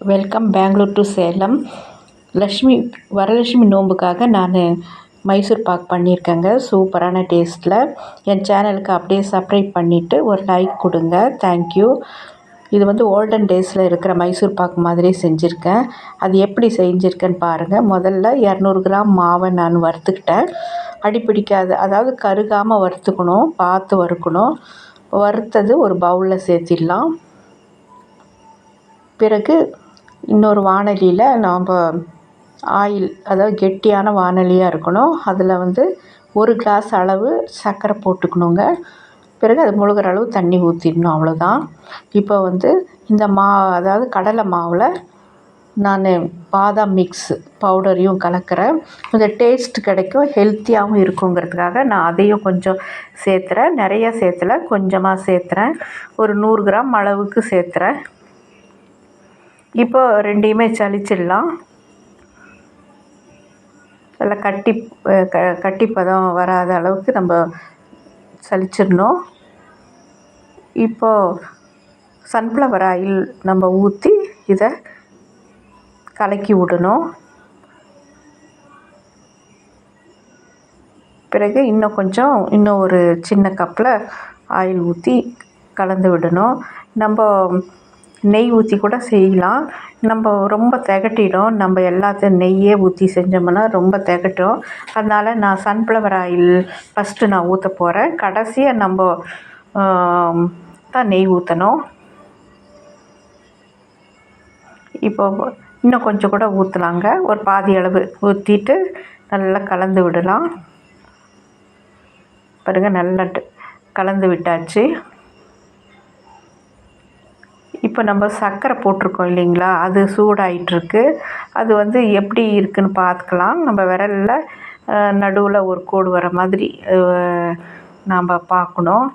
Welcome Bangalore to Salem Lakshmi Varalakshmi நோன்புக்காக நான் மைசூர் பாக் பண்ணியிருக்கேங்க. சூப்பரான டேஸ்ட்டில் என் சேனலுக்கு அப்படியே சப்ஸ்கிரைப் பண்ணிவிட்டு ஒரு லைக் கொடுங்க. தேங்க்யூ இது வந்து ஓல்டன் டேஸில் இருக்கிற மைசூர் பாக் மாதிரி செஞ்சுருக்கேன். அது எப்படி செஞ்சுருக்கேன்னு பாருங்கள் முதல்ல இரநூறு கிராம் மாவை நான் வறுத்துக்கிட்டேன். அடிப்பிடிக்காது அதாவது கருகாமல் வறுத்துக்கணும் பார்த்து வறுக்கணும். வறுத்தது ஒரு பவுலில் சேர்த்திடலாம். பிறகு இன்னொரு வானலியில் நாம் ஆயில் அதாவது கெட்டியான வானலியாக இருக்கணும். அதில் வந்து ஒரு கிளாஸ் அளவு சர்க்கரை போட்டுக்கணுங்க. பிறகு அது முழுகிற அளவு தண்ணி ஊற்றிடணும் அவ்வளோதான் இப்போ வந்து இந்த மா அதாவது கடலை மாவில் நான் பாதாம் மிக்ஸ் பவுடரையும் கலக்கிறேன். கொஞ்சம் டேஸ்ட் கிடைக்கும் ஹெல்த்தியாகவும் இருக்குங்கிறதுக்காக நான் அதையும் கொஞ்சம் சேர்த்துறேன். நிறைய சேர்த்துல கொஞ்சமாக சேர்த்துறேன். ஒரு நூறு கிராம் அளவுக்கு சேர்த்துறேன். இப்போ ரெண்டையுமே சலிச்சிடலாம் நல்லா கட்டி க கட்டிப்பதம் வராத அளவுக்கு நம்ம சலிச்சிடணும் இப்போது சன்ஃப்ளவர் ஆயில் நம்ம ஊற்றி இதை கலக்கி விடணும். பிறகு இன்னும் கொஞ்சம் இன்னும் ஒரு சின்ன கப்பில் ஆயில் ஊற்றி கலந்து விடணும். நம்ம நெய் ஊற்றி கூட செய்யலாம். நம்ம ரொம்ப திகட்டிடும் நம்ம எல்லாத்தையும் நெய்யே ஊற்றி செஞ்சோம்னா ரொம்ப திகட்டும். அதனால் நான் சன்ஃப்ளவர் ஆயில் ஃபஸ்ட்டு நான் ஊற்ற போகிறேன் கடைசியாக நம்ம தான் நெய் ஊற்றணும் இப்போ இன்னும் கொஞ்சம் கூட ஊற்றலாங்க ஒரு பாதி அளவு ஊற்றிட்டு நல்லா கலந்து விடலாம். பாருங்கள் நல்லா கலந்து விட்டாச்சு. இப்போ நம்ம சர்க்கரை போட்டிருக்கோம் இல்லைங்களா? அது சூடாயிட்டிருக்கு. அது வந்து எப்படி இருக்குதுன்னு பார்த்துக்கலாம். நம்ம விரலில் நடுவில் ஒரு கோடு வர மாதிரி நாம் பார்க்கணும்.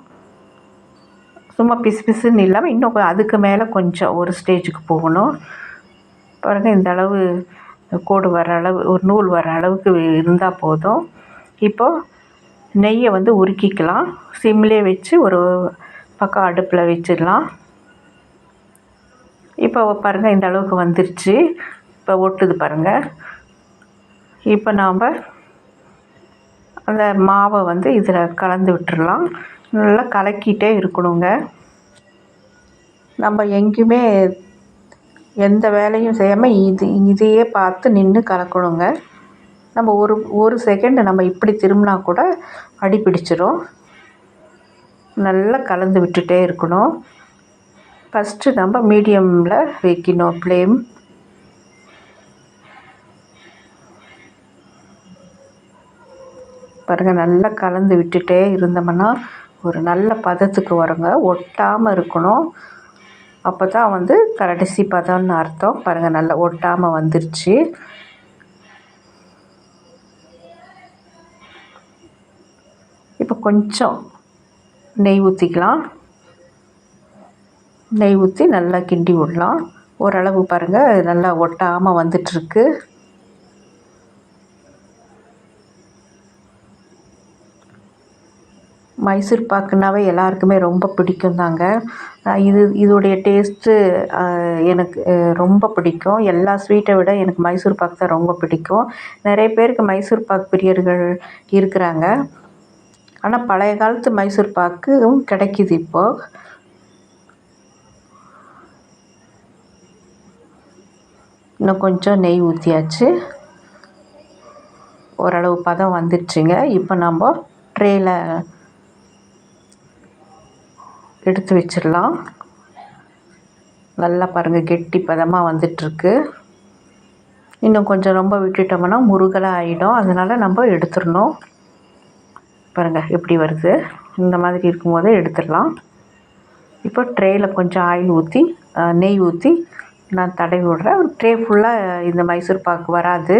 சும்மா பிசு பிசுன்னு இல்லாமல் இன்னும் அதுக்கு மேலே கொஞ்சம் ஒரு ஸ்டேஜுக்கு போகணும். பாருங்கள் இந்த அளவு கோடு வர அளவு ஒரு நூல் வர அளவுக்கு இருந்தால் போதும். இப்போது நெய்யை வந்து உருக்கிக்கலாம். சிம்லேயே வச்சு ஒரு பக்கம் அடுப்பில் வச்சிடலாம். இப்போ பாருங்கள் இந்த அளவுக்கு வந்துருச்சு. இப்போ ஒட்டுது பாருங்கள் இப்போ நாம் அந்த மாவை வந்து இதில் கலந்து விட்டுடலாம் நல்லா கலக்கிட்டே இருக்கணுங்க. நம்ம எங்கேயுமே எந்த வேலையும் செய்யாமல் இது இதையே பார்த்து நின்று கலக்கணுங்க. நம்ம ஒரு ஒரு செகண்டு நம்ம இப்படி திரும்பினா கூட அடி பிடிச்சிரும். நல்லா கலந்து விட்டுட்டே இருக்கணும். ஃபஸ்ட்டு நம்ம மீடியமில் வைக்கணும் ஃப்ளேம் பாருங்கள் நல்லா கலந்து விட்டுட்டே இருந்தோம்னா ஒரு நல்ல பதத்துக்கு வருங்க. ஒட்டாமல் இருக்கணும். அப்போ தான் வந்து கடைசி பதம்னு அர்த்தம். பாருங்கள் நல்லா ஒட்டாமல் வந்துருச்சு. இப்போ கொஞ்சம் நெய் ஊற்றிக்கலாம் நெய் ஊற்றி நல்லா கிண்டி விடலாம். ஓரளவு பாருங்கள் நல்லா ஒட்டாமல் வந்துட்டுருக்கு. மைசூர் பாக்குனாவே எல்லாருக்குமே ரொம்ப பிடிக்கும் தாங்க. இது இதோடைய டேஸ்ட்டு எனக்கு ரொம்ப பிடிக்கும். எல்லா ஸ்வீட்டை விட எனக்கு மைசூர் பாக்கு தான் ரொம்ப பிடிக்கும். நிறைய பேருக்கு மைசூர் பாக் பிரியர்கள் இருக்கிறாங்க. ஆனால் பழைய காலத்து மைசூர் பாக்கும் கிடைக்கிது இப்போது இன்னும் கொஞ்சம் நெய் ஊற்றியாச்சு ஓரளவு பதம் வந்துடுச்சுங்க இப்போ நம்ம ட்ரேயில் எடுத்து வச்சிடலாம். நல்லா பாருங்கள் கெட்டி பதமாக வந்துட்டுருக்கு. இன்னும் கொஞ்சம் ரொம்ப விட்டுட்டோம்னா முருகலாக ஆகிடும் அதனால் நம்ம எடுத்துடணும். பாருங்கள் எப்படி வருது. இந்த மாதிரி இருக்கும்போதே எடுத்துடலாம். இப்போ ட்ரேயில் கொஞ்சம் ஆயில் ஊற்றி நெய் ஊற்றி நான் தடவி விடுறேன். ஒரு ட்ரே ஃபுல்லாக இந்த மைசூர் பாக்கு வராது.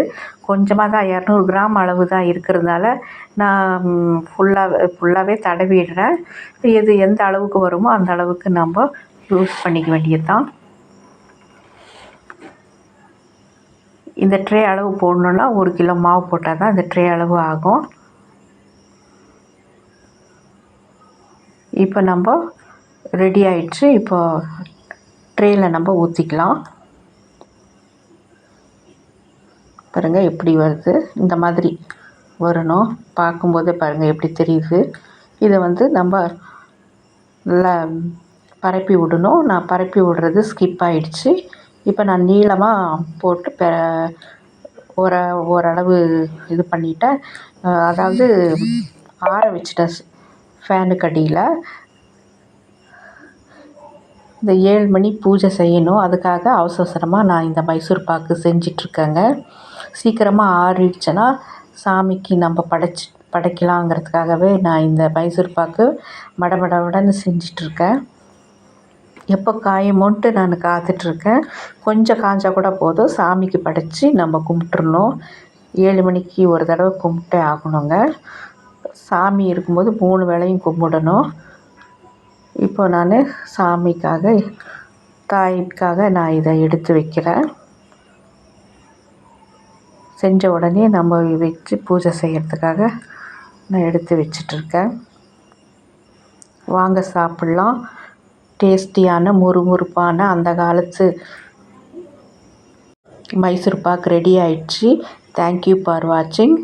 கொஞ்சமாக தான் இரநூறு கிராம் அளவு தான் இருக்கிறதுனால நான் ஃபுல்லாக ஃபுல்லாகவே தடவிடுறேன் எது எந்த அளவுக்கு வருமோ அந்த அளவுக்கு நம்ம யூஸ் பண்ணிக்க வேண்டியது தான் இந்த ட்ரே அளவு போடணுன்னா ஒரு கிலோ மாவு போட்டால் தான் இந்த ட்ரே அளவு ஆகும். இப்போ நம்ம ரெடி ஆயிடுச்சு. இப்போ ட்ரேயில் நம்ம ஊற்றிக்கலாம் பாருங்கள் எப்படி வருது? இந்த மாதிரி வரணும். பார்க்கும்போதே பாருங்கள் எப்படி தெரியுது? இதை வந்து நம்ம நல்லா பரப்பி விடணும். நான் பரப்பி விடுறது ஸ்கிப் ஆகிடுச்சி இப்போ நான் நீளமாக போட்டு பெ ஒரு ஓரளவு இது பண்ணிட்டேன். அதாவது ஆற வச்சுட்டேன் ஃபேனுக்கு அடியில். இந்த ஏழு மணி பூஜை செய்யணும். அதுக்காக அவசர அவசரமாக நான் இந்த மைசூர் பாக்கு செஞ்சிட்ருக்கேங்க. சீக்கிரமாக ஆறிடுச்சுன்னா சாமிக்கு நம்ம படைச்சி படைக்கலாங்கிறதுக்காகவே நான் இந்த மைசூர் பாக்கு மடமடன்னு செஞ்சிட்ருக்கேன். எப்போ காயுமோன்ட்டு நான் காத்துட்ருக்கேன். கொஞ்சம் காஞ்சா கூட போதும். சாமிக்கு படைச்சி நம்ம கும்பிட்டுருணும் ஏழு மணிக்கு ஒரு தடவை கும்பிட்டே ஆகணுங்க. சாமி இருக்கும்போது மூணு வேளையும் கும்பிடணும். இப்போ நான் சாமிக்காக தாய்க்காக நான் இதை எடுத்து வைக்கிறேன். செஞ்ச உடனே நம்ம வச்சு பூஜை செய்கிறதுக்காக நான் எடுத்து வச்சிட்ருக்கேன். வாங்க சாப்பிட்லாம். டேஸ்டியான முறுமுறுப்பான அந்த காலத்து மைசூர் பாக் ரெடி ஆயிடுச்சு. தேங்க்யூ ஃபார் வாட்சிங்